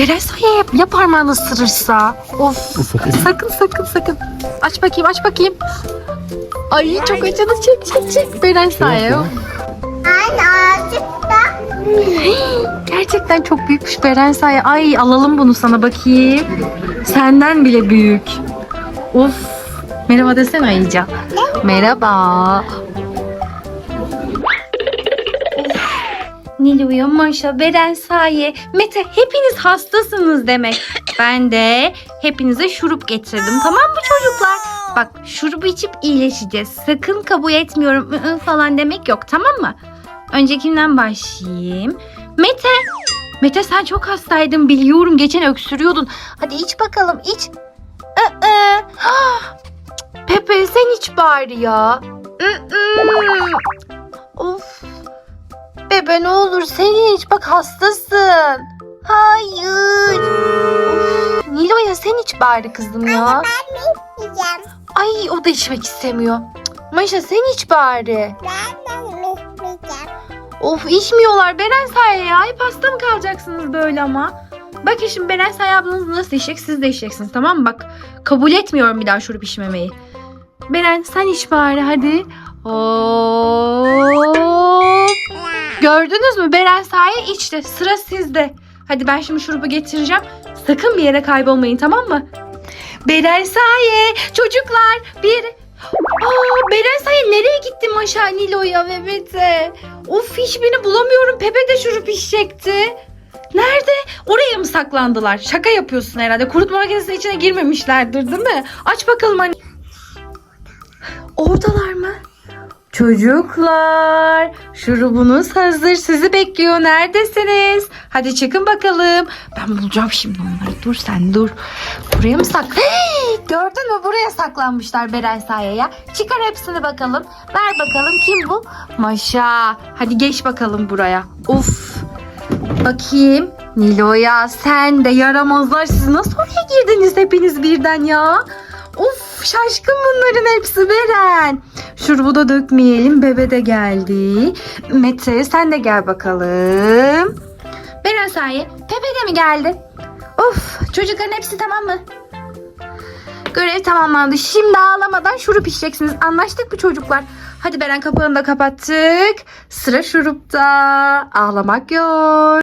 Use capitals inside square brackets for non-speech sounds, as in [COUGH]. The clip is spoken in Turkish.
Beren Saye ya, ya parmağını ısırırsa? Of. Ufak. Sakın sakın sakın. Aç bakayım aç bakayım. Ay çok acıdı çek çek çek. Beren Saye. Anne azıcık da. [GASPS] Gerçekten çok büyükmüş Beren Saye. Ay alalım bunu sana bakayım. Senden bile büyük. Of. Merhaba desene Ayıca. Merhaba. Nilo'ya, Maşa, Beren, Saye, Mete hepiniz hastasınız demek. Ben de hepinize şurup getirdim tamam mı çocuklar? Bak şurubu içip iyileşeceğiz. Sakın kabul etmiyorum ı-ı falan demek yok tamam mı? Önce kimden başlayayım? Mete. Mete sen çok hastaydın biliyorum. Geçen öksürüyordun. Hadi iç bakalım iç. Ah! Pepe sen iç bari ya. Of. Bebe ne olur sen iç bak hastasın. Hayır. Of. Nilo'ya sen iç bari kızım ya. Yiyeceğim. Ay o da içmek istemiyor. Cık, Maşa sen iç bari. Ben de yiyeceğim. Of içmiyorlar Beren Saye ya. Hep hasta mı kalacaksınız böyle ama? Bakın şimdi Beren Saye ablanız nasıl içecek siz de içeceksiniz tamam mı? Bak kabul etmiyorum bir daha şurup içmemeyi. Beren sen iç bari hadi. Hop. Gördünüz mü Beren Saye içti. Sıra sizde. Hadi ben şimdi şurubu getireceğim. Sakın bir yere kaybolmayın tamam mı? Beren Saye çocuklar bir... Aa, Beren Saye nereye gitti Maşa Nilo'ya ve Mete? Of hiçbirini bulamıyorum. Pepe de şurup içecekti. Nerede? Oraya mı saklandılar? Şaka yapıyorsun herhalde. Kurutma makinesinin içine girmemişlerdir değil mi? Aç bakalım hani. Oradalar? Çocuklar, şurubunuz hazır. Sizi bekliyor. Neredesiniz? Hadi çıkın bakalım. Ben bulacağım şimdi onları. Dur sen dur. Buraya mı sak? Hey, gördün mü? Buraya saklanmışlar Beren Saye'ye. Çıkar hepsini bakalım. Ver bakalım kim bu? Maşa. Hadi geç bakalım buraya. Uf. Bakayım. Nilo'ya sen de yaramazlar. Siz nasıl oraya girdiniz hepiniz birden ya? Of şaşkın bunların hepsi Beren. Şurubu da dökmeyelim. Bebe de geldi. Mete sen de gel bakalım. Beren sahi. Pepe de mi geldi? Of çocukların hepsi tamam mı? Görev tamamlandı. Şimdi ağlamadan şurup içeceksiniz. Anlaştık mı çocuklar? Hadi Beren kapağını da kapattık. Sıra şurupta. Ağlamak yok.